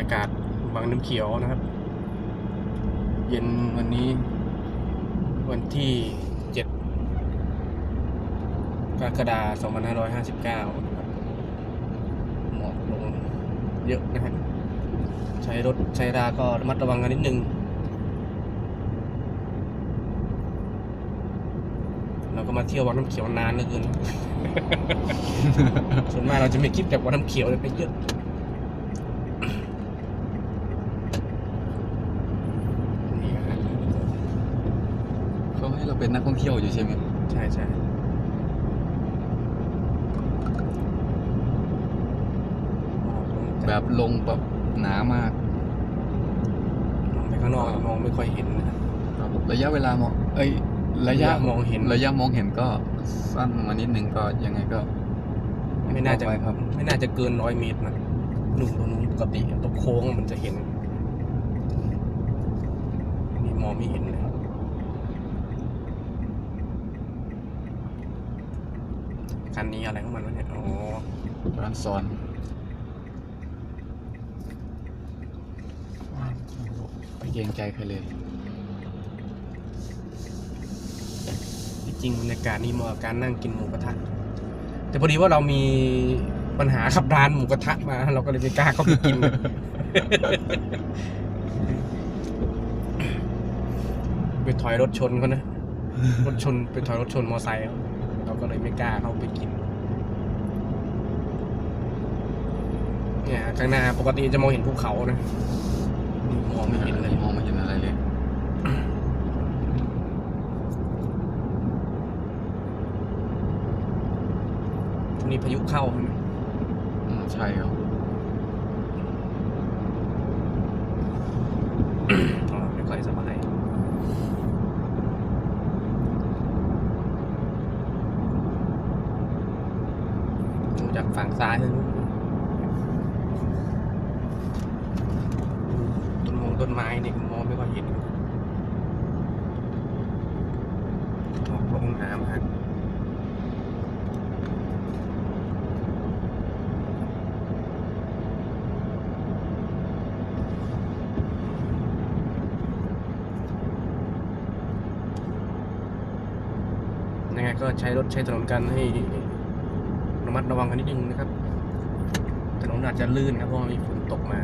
ยากาศบางน้ำเขียวนะครับ เย็นวันนี้ วันที่เจ็ดกรกฎาคม2559นะครับหมอกลงเยอะนะฮะใช้รถใช้ราก็ระมัดระวังกันนิดนึง เราก็มาเที่ยววังน้ำเขียวนานเหลือเกินส่วนมากเราจะไม่คลิปจากวังน้ำเขียวเลยไปเยอะ นี่ฮะ เขาให้เราเป็นนักท่องเที่ยวอยู่ใช่ไหมใช่ใช่แบแบบบลงแบบหนามากมองไปข้างนอกมองไม่ค่อยเห็นนะครับระยะเวลามองเอ้ยระยะระยะมองเห็น ระยะมองเห็นก็สั้นมานิดนึงก็ยังไงก็ ไม่น่าจะต่อไปครับ ไม่น่าจะเกินร้อยเมตรนะหนุ่มตรงนู้นปกติตรงโค้งมันจะเห็นนี่มองไม่เห็นเลย คันนี้อะไรของมันวะเนี่ยอ๋อร้านซ้อนไปเกรงใจใครเลยที่จริงบรรยากาศนี้เหมาะกับการนั่งกินหมูกระทะ แต่พอดีว่าเรามีปัญหาขับร้านหมูกระทะมา เราก็เลยไม่กล้าเข้าไปกิน ไปถอยรถชนเขานะ รถชนไปถอยรถชนมอไซค์เขาเรา ก็เลยไม่กล้าเข้าไปกิน เนี่ยข้างหน้าปกติจะมองเห็นภูเขานะนี่มองไม่เห็นเลยมองไม่เห็นอะไรเลยช่วงนี้พายุเข้าใช่ไหมอืมใช่ครับ อ๋อไม่ค่อยสบายดู จากฝั่งซ้ายนะต้นมงต้นไม้เนี่ยมองไม่ค่อยเห็นออกลงน้ำฮะยังไงก็ใช้รถใช้ถนนกันให้ ระมัดระวังกันนิดนึงนะครับถนนอาจจะลื่นครับเพราะมีฝนตกมา